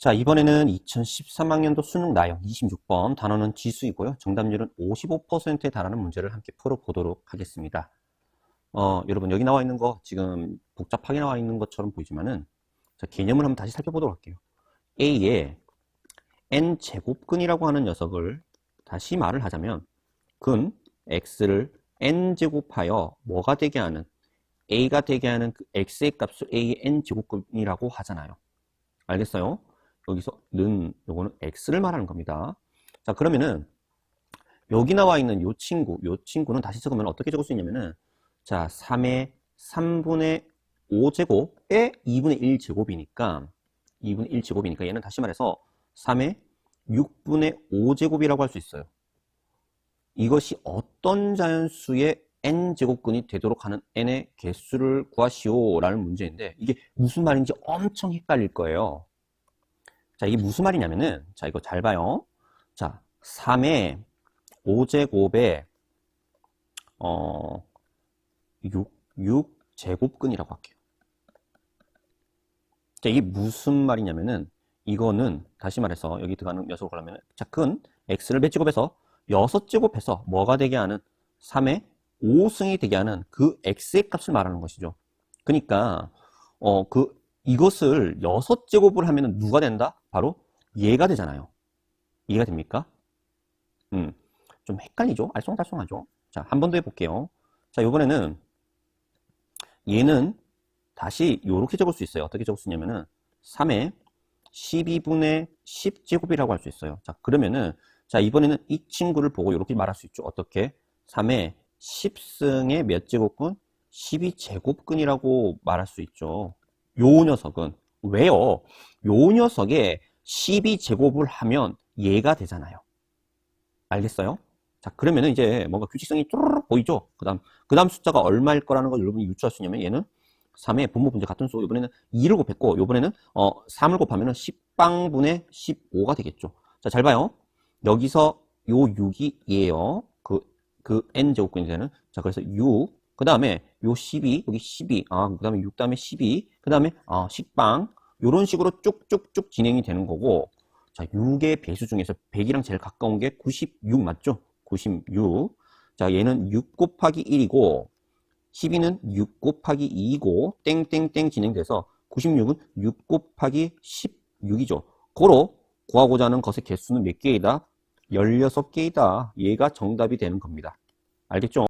자, 이번에는 2013학년도 수능 나형 26번 단어는 지수이고요. 정답률은 55%에 달하는 문제를 함께 풀어보도록 하겠습니다. 어, 여러분 여기 나와 있는 거 지금 복잡하게 나와 있는 것처럼 보이지만은 자, 개념을 한번 다시 살펴보도록 할게요. A의 n제곱근이라고 하는 녀석을 다시 말을 하자면 근 x를 n제곱하여 뭐가 되게 하는 a가 되게 하는 그 x의 값을 a의 n제곱근이라고 하잖아요. 알겠어요? 여기서 는 요거는 x를 말하는 겁니다. 자, 그러면은 여기 나와 있는 요 친구, 요 친구는 다시 적으면 어떻게 적을 수 있냐면은 자, 3의 3분의 5제곱에 2분의 1제곱이니까 2분의 1제곱이니까 얘는 다시 말해서 3의 6분의 5제곱이라고 할 수 있어요. 이것이 어떤 자연수의 n제곱근이 되도록 하는 n의 개수를 구하시오 라는 문제인데 이게 무슨 말인지 엄청 헷갈릴 거예요. 자, 이게 무슨 말이냐면은, 자, 이거 잘 봐요. 자, 3의 5제곱에, 어, 6, 6제곱근이라고 할게요. 자, 이게 무슨 말이냐면은, 이거는, 다시 말해서, 여기 들어가는 녀석을 하면, 자, 큰 x를 몇 제곱해서 6제곱해서 뭐가 되게 하는 3의 5승이 되게 하는 그 x의 값을 말하는 것이죠. 그러니까, 어, 그, 이것을 6제곱을 하면 누가 된다? 바로 얘가 되잖아요. 이해가 됩니까? 음, 좀 헷갈리죠? 알쏭달쏭하죠? 자, 한 번 더 해볼게요. 자, 이번에는 얘는 다시 이렇게 적을 수 있어요. 어떻게 적을 수 있냐면은 3의 12분의 10제곱이라고 할 수 있어요. 자, 그러면은 자, 이번에는 이 친구를 보고 이렇게 말할 수 있죠. 어떻게? 3의 10승의 몇 제곱근? 12제곱근이라고 말할 수 있죠. 요 녀석은 왜요? 요 녀석에 12제곱을 하면 얘가 되잖아요. 알겠어요? 자, 그러면은 이제 뭔가 규칙성이 뚜루룩 보이죠? 그 다음, 그 다음 숫자가 얼마일 거라는 걸 여러분이 유추할 수 있냐면 얘는 3의 분모 분자 같은 수, 이번에는 2를 곱했고, 이번에는 어, 3을 곱하면 은 10방분의 15가 되겠죠. 자, 잘 봐요. 여기서 요 6이 얘예요. 그, 그 n제곱근이 되는. 자, 그래서 6. 그 다음에 요 12, 여기 12. 아, 그 다음에 6 다음에 12. 그 다음에, 아, 10방. 요런 식으로 쭉쭉쭉 진행이 되는 거고. 자, 6의 배수 중에서 100이랑 제일 가까운 게 96 맞죠? 96. 자, 얘는 6 곱하기 1이고, 12는 6 곱하기 2이고, 땡땡땡 진행돼서 96은 6 곱하기 16이죠. 고로 구하고자 하는 것의 개수는 몇 개이다? 16개이다. 얘가 정답이 되는 겁니다. 알겠죠?